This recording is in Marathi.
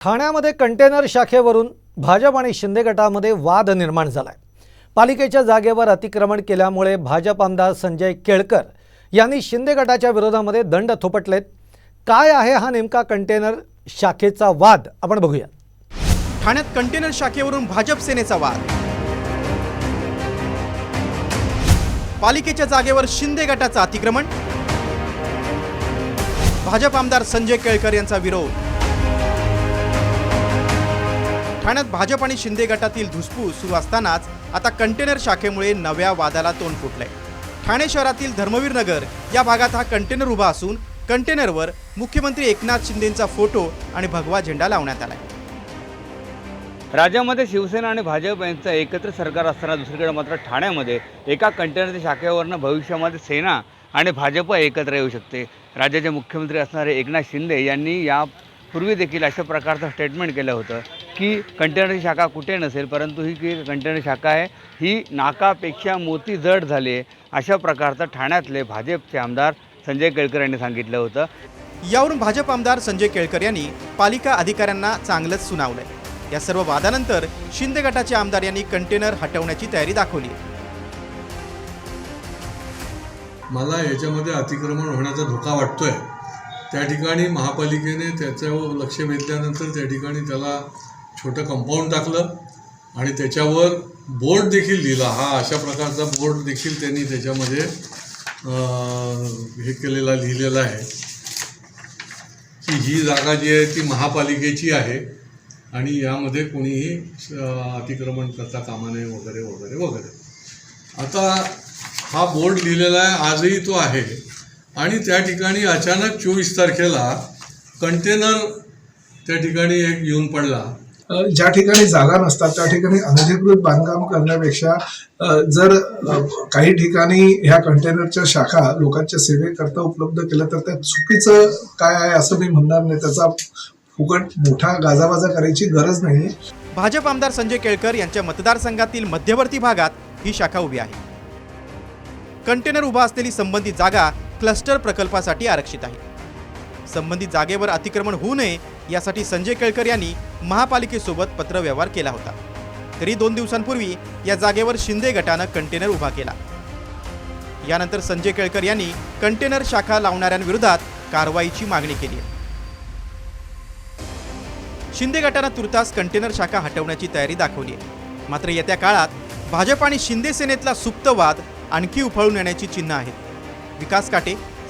ठाण्यामध्ये कंटेनर शाखेवरून भाजप आणि शिंदे गटामध्ये वाद निर्माण झाला आहे पालिकेच्या जागेवर अतिक्रमण केल्यामुळे भाजप आमदार संजय केळकर यांनी शिंदे गटाच्या विरोधामध्ये दंड थोपटलेत. काय आहे हा नेमका कंटेनर शाखेचा वाद? आपण बघूया. ठाण्यात कंटेनर शाखेवरून भाजप सेनेचा वाद. पालिकेच्या जागेवर शिंदे गटाचं अतिक्रमण. भाजप आमदार संजय केळकर यांचा विरोध. ठाण्यात भाजप आणि शिंदे गटातील धुसफूस सुरू असतानाच आता कंटेनर शाखेमुळे नव्या वादाला तोंड फुटलंय. ठाणे शहरातील धर्मवीर नगर या भागात हा कंटेनर उभा असून कंटेनरवर मुख्यमंत्री एकनाथ शिंदेंचा फोटो आणि भगवा झेंडा लावण्यात आलाय. राज्यामध्ये शिवसेना आणि भाजप यांचं एकत्र सरकार असताना दुसरीकडे मात्र ठाण्यामध्ये एका कंटेनरच्या शाखेवरनं भविष्यामध्ये सेना आणि भाजप एकत्र येऊ शकते. राज्याचे मुख्यमंत्री असणारे एकनाथ शिंदे यांनी या यापूर्वी देखील अशा प्रकारचं स्टेटमेंट केलं होतं की कंटेनरची शाखा कुठे नसेल परंतु ही जी कंटेनर शाखा आहे ही नाकापेक्षा मोती जड झाली आहे. अशा प्रकारचं ठाण्यातले भाजपचे आमदार संजय केळकर यांनी सांगितलं होतं. यावरून भाजप आमदार संजय केळकर यांनी पालिका अधिकाऱ्यांना चांगलंच सुनावलंय. या सर्व वादानंतर शिंदे गटाचे आमदार यांनी कंटेनर हटवण्याची तयारी दाखवली. मला याच्यामध्ये अतिक्रमण होण्याचा धोका वाटतोय. त्या ठिकाणी महापालिकेने त्याच्यावर लक्ष वेधल्यानंतर त्या ठिकाणी त्याला छोटं कंपाऊंड टाकलं आणि त्याच्यावर बोर्ड देखील लिहिला हा अशा प्रकारचा बोर्ड देखील त्यांनी त्याच्यामध्ये हे केलेला लिहिलेला आहे. की ही जागा जी आहे ती महापालिकेची आहे आणि यामध्ये कोणीही अतिक्रमण करता कामा नये वगैरे वगैरे वगैरे. आता हा बोर्ड लिहिलेला आहे आजही तो आहे. आणि त्या ठिकाणी अचानक चोवीस तारखेला कंटेनर त्या ठिकाणी एक येऊन पडला. ज्या ठिकाणी जागा नसतात त्या ठिकाणी अनधिकृत बांधकाम करण्यापेक्षा जर काही ठिकाणी ह्या कंटेनरच्या शाखा लोकांच्या सेवेकरता उपलब्ध केल्या तर त्या चुकीचं काय आहे असं मी म्हणणार नाही. त्याचा फुकट मोठा गाजावाजा करायची गरज नाही. भाजप आमदार संजय केळकर यांच्या मतदारसंघातील मध्यवर्ती भागात ही शाखा उभी आहे. कंटेनर उभा असलेली संबंधित जागा क्लस्टर प्रकल्पासाठी आरक्षित आहे. संबंधित जागेवर अतिक्रमण होऊ नये यासाठी संजय केळकर यांनी महापालिकेसोबत पत्रव्यवहार केला होता. तरी दोन दिवसांपूर्वी या जागेवर शिंदे गटानं कंटेनर उभा केला. यानंतर संजय केळकर यांनी कंटेनर शाखा लावणाऱ्यांविरोधात कारवाईची मागणी केली आहे. शिंदे गटानं तुर्तास कंटेनर शाखा हटवण्याची तयारी दाखवली आहे. मात्र येत्या काळात भाजप आणि शिंदे सेनेतला सुप्तवाद आणखी उफाळून येण्याची चिन्ह आहेत. विकास काटे